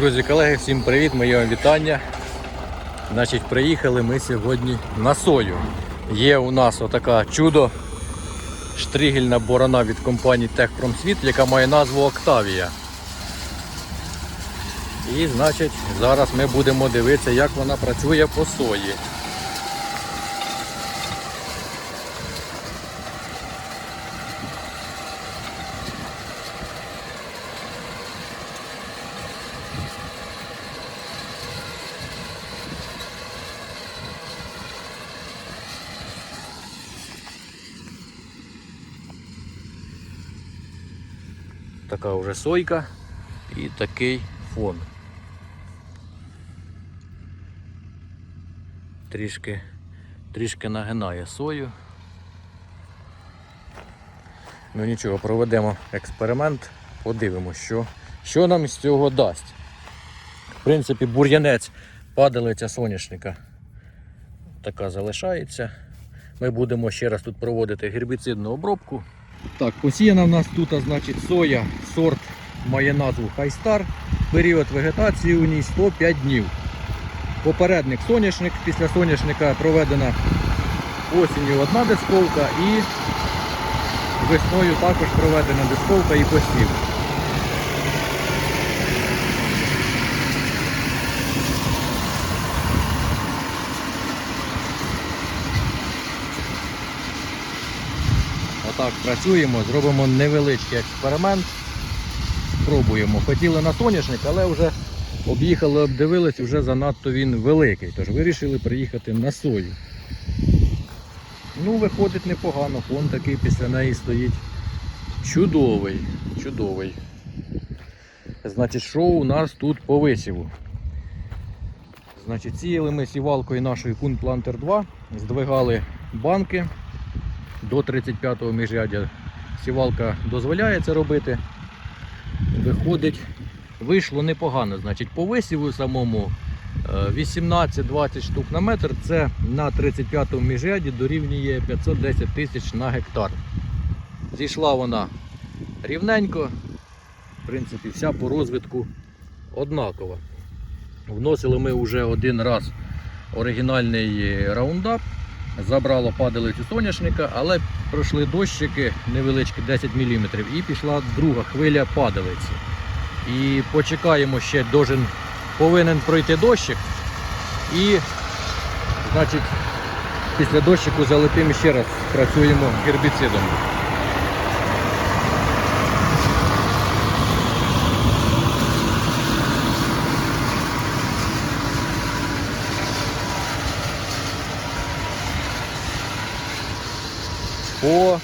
Друзі, колеги, всім привіт, моє вам вітання. Значить, приїхали ми сьогодні на сою. Є у нас отака чудо штригельна борона від компанії Техпромсвіт, яка має назву Октавія. І значить, зараз ми будемо дивитися, як вона працює по сої. Така вже сойка і такий фон. Трішки, трішки нагинає сою. Ну нічого, проведемо експеримент, подивимося, що, що нам з цього дасть. В принципі, бур'янець падалиця соняшника така залишається. Ми будемо ще раз тут проводити гербіцидну обробку. Так, посіяна в нас тут, значить, соя, сорт має назву Хайстар. Період вегетації у ній 105 днів. Попередник соняшник. Після соняшника проведена осінню одна дисковка і весною також проведена дисковка і посів. Отак працюємо, зробимо невеличкий експеримент. Пробуємо. Хотіли на соняшник, але вже об'їхали, обдивились, вже занадто він великий. Тож вирішили приїхати на сою. Ну, виходить непогано, фон такий після неї стоїть. Чудовий, чудовий. Значить, що у нас тут по висіву? Значить, сіяли ми сівалкою Kun Planter 2, здвигали банки до 35-го міжрядя сівалка дозволяє це робити. Виходить, вийшло непогано. Значить, по висіву самому е, 18-20 штук на метр, це на 35-му міжряді дорівнює 510 тисяч на гектар. Зійшла вона рівненько, в принципі, вся по розвитку однакова. Вносили ми вже один раз оригінальний раундап забрало падалицю соняшника, але пройшли дощики невеличкі 10 мм і пішла друга хвиля падалиці. І почекаємо ще, должен, повинен пройти дощик. І значить, після дощику залетимо ще раз, працюємо гербіцидом. По,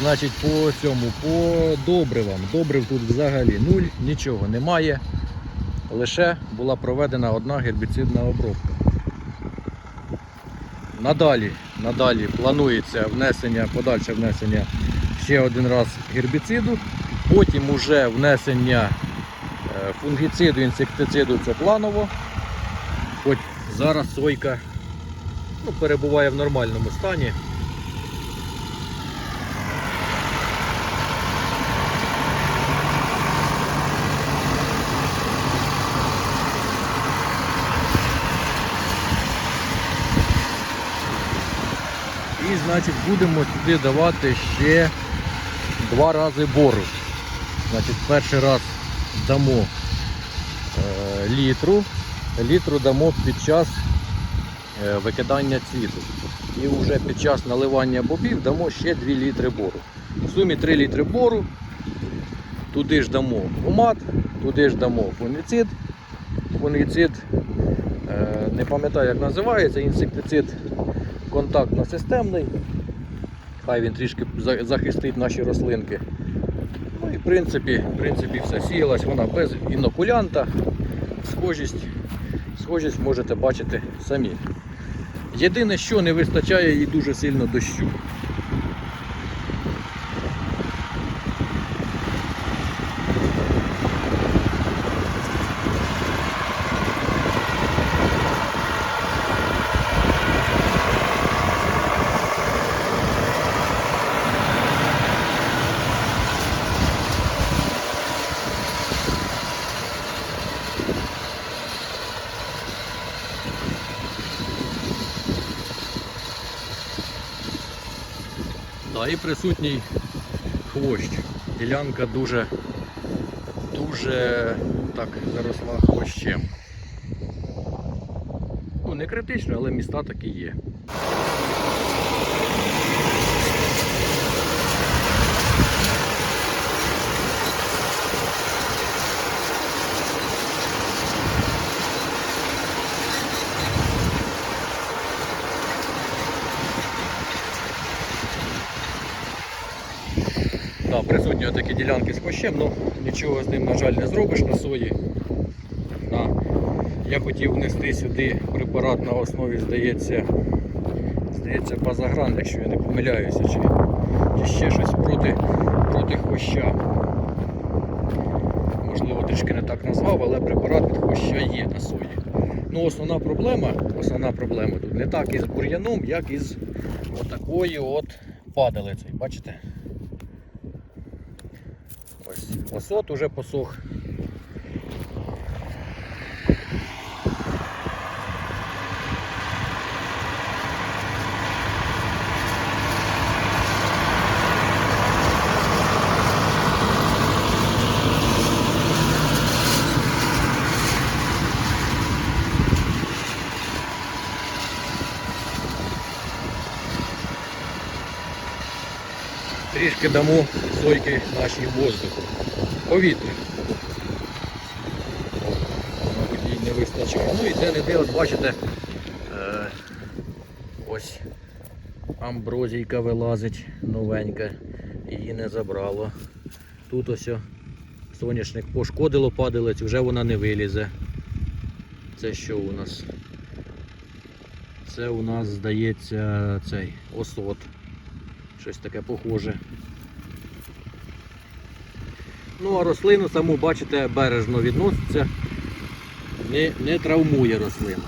значить, по цьому, по добривам. Добрив тут взагалі нуль, нічого немає. Лише була проведена одна гербіцидна обробка. Надалі, надалі планується внесення, подальше внесення ще один раз гербіциду, потім уже внесення е, фунгіциду, інсектициду це планово. Хоч зараз сойка ну, перебуває в нормальному стані. І значить будемо сюди давати ще два рази бору. Значить, перший раз дамо е, літру, літру дамо під час е, викидання цвіту. І вже під час наливання бобів дамо ще 2 літри бору. В сумі 3 літри бору. Туди ж дамо гумат, туди ж дамо фунгіцид. Фунгіцид, е, не пам'ятаю як називається, інсектицид контактно-системний. Хай він трішки захистить наші рослинки. Ну і в принципі, в принципі все. Сіялась вона без інокулянта. Схожість, схожість можете бачити самі. Єдине, що не вистачає їй дуже сильно дощу. Да, і присутній хвощ. Ділянка дуже, дуже так заросла хвощем. Ну, не критично, але міста такі є. Да, присутні такі ділянки з хвощем, ну нічого з ним, на жаль, не зробиш на сої. Да. Я хотів внести сюди препарат на основі, здається, здається, базагран, якщо я не помиляюся, чи, чи ще щось проти, проти хвоща. Можливо, трішки не так назвав, але препарат від хвоща є на сої. Ну, основна проблема, основна проблема тут не так із бур'яном, як із отакою от падалицею. Бачите? Осот уже посох. Трішки дамо сойки нашій воздуху. Повітря. Мабуть, їй не вистачає. Ну і де не де, от бачите, е, ось амброзійка вилазить новенька, її не забрало. Тут ось соняшник пошкодило падалець, вже вона не вилізе. Це що у нас? Це у нас здається цей осот. Щось таке похоже. Ну, а рослину саму, бачите, бережно відноситься, не, не травмує рослину.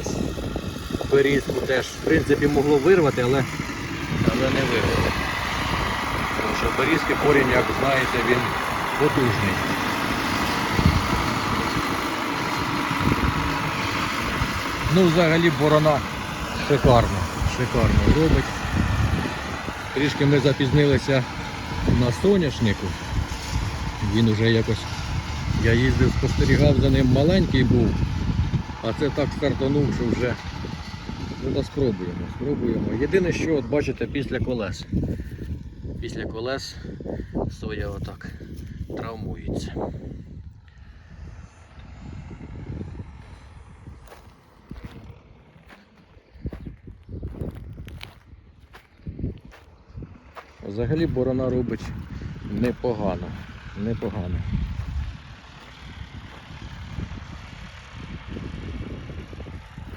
Ось. Берізку теж, в принципі, могло вирвати, але, але не вирвало. Тому що берізки корінь, як знаєте, він потужний. Ну, взагалі борона шикарно, шикарно робить. Трішки ми запізнилися на соняшнику. Він уже якось, я їздив, спостерігав за ним маленький був, а це так стартанув, що вже ну, да спробуємо, спробуємо. Єдине, що от бачите після колес. Після колес соя отак травмується. Взагалі борона робить непогано. Непогано.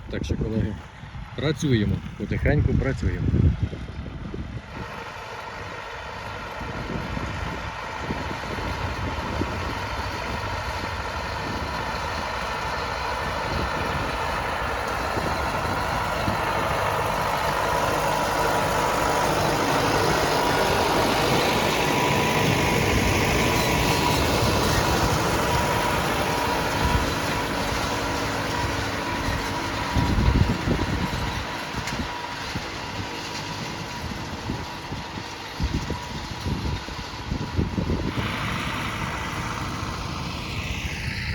Так що, колеги, працюємо, потихеньку працюємо.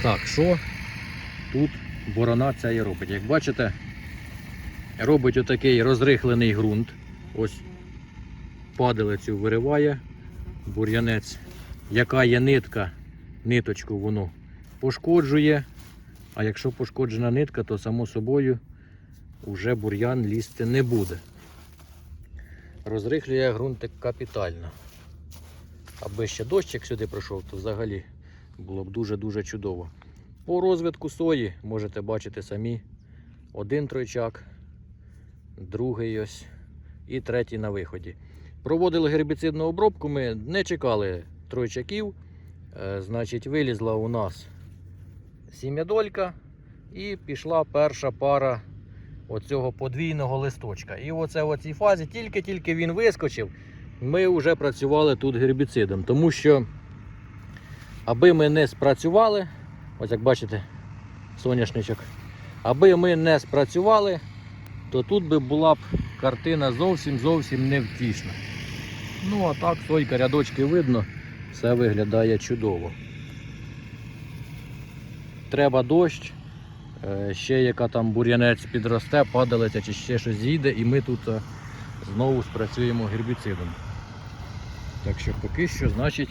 Так, що тут борона ця і робить? Як бачите, робить отакий розрихлений ґрунт. Ось падалицю вириває, бур'янець, яка є нитка, ниточку воно пошкоджує. А якщо пошкоджена нитка, то само собою вже бур'ян лізти не буде. Розрихлює ґрунтик капітально. Аби ще дощик сюди пройшов, то взагалі було б дуже-дуже чудово. По розвитку сої можете бачити самі один тройчак, другий ось і третій на виході. Проводили гербіцидну обробку, ми не чекали тройчаків. Е, значить, вилізла у нас сім'ядолька і пішла перша пара оцього подвійного листочка. І оце в цій фазі, тільки-тільки він вискочив, ми вже працювали тут гербіцидом, тому що аби ми не спрацювали, ось як бачите, соняшничок, аби ми не спрацювали, то тут би була б картина зовсім зовсім невтішна. Ну а так, сойка, рядочки видно, все виглядає чудово. Треба дощ, е, ще яка там бур'янець підросте, падалиця чи ще щось зійде, і ми тут е, знову спрацюємо гербіцидом. Так що поки що, значить,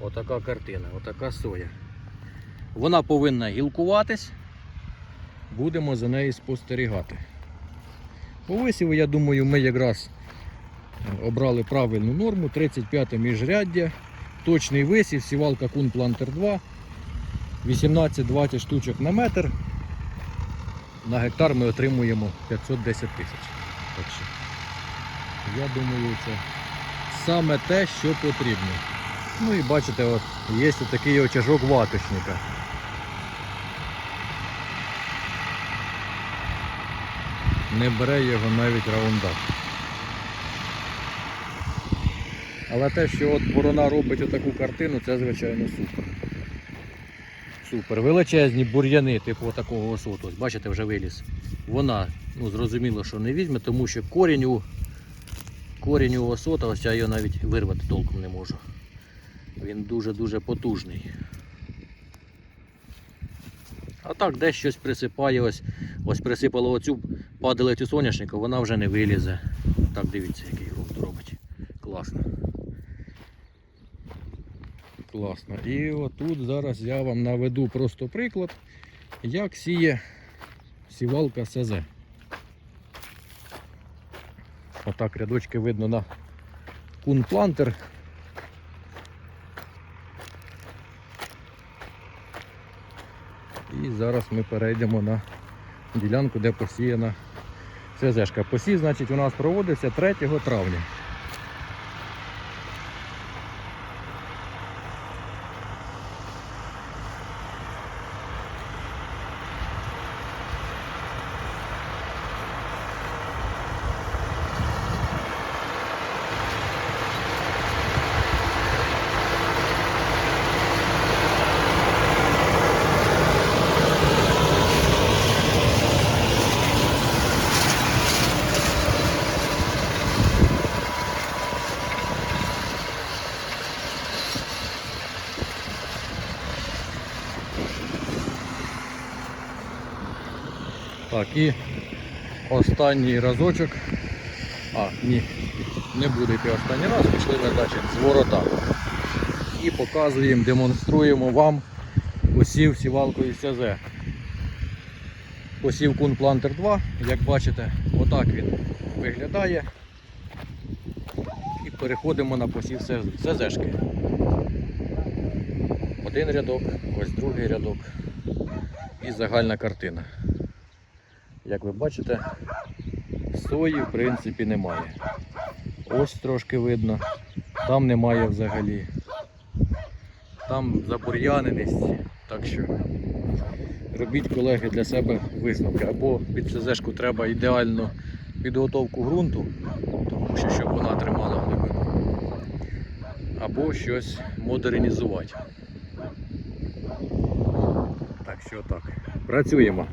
отака картина, отака соя. Вона повинна гілкуватись, будемо за нею спостерігати. По висіву, я думаю, ми якраз е, обрали правильну норму, 35 міжряддя, точний висів, сівалка Кун Плантер 2, 18-20 штучок на метр. На гектар ми отримуємо 510 тисяч. Так що, я думаю, це саме те, що потрібно. Ну і бачите, от є такий очажок ваточника. Не бере його навіть раундап. Але те, що от борона робить отаку картину, це звичайно супер. Супер. Величезні бур'яни, типу такого осоту. Бачите, вже виліз. Вона, ну зрозуміло, що не візьме, тому що корінь у, корінь у осота, ось я його навіть вирвати толком не можу. Він дуже-дуже потужний. А так десь щось присипає, ось, ось присипало оцю падалицю соняшника, вона вже не вилізе. Так дивіться, який ґрунт робить. Класно. Класно. І отут зараз я вам наведу просто приклад, як сіє сівалка СЗ. Отак рядочки видно на кунплантер. І зараз ми перейдемо на ділянку, де посіяна СЗшка. Посій значить, у нас проводився 3 травня. Так, і останній разочок. А, ні, не буде йти останній раз, пішли ми, значить, з ворота. І показуємо, демонструємо вам посів сівалкою СЗ. Посів Кун Плантер 2, як бачите, отак він виглядає. І переходимо на посів СЗшки. Один рядок, ось другий рядок і загальна картина. Як ви бачите, сої в принципі немає. Ось трошки видно, там немає взагалі. Там забур'яненість. Так що робіть колеги для себе висновки. Або під СЗшку треба ідеальну підготовку ґрунту, тому що щоб вона тримала глибину. Або щось модернізувати. Так що так. Працюємо.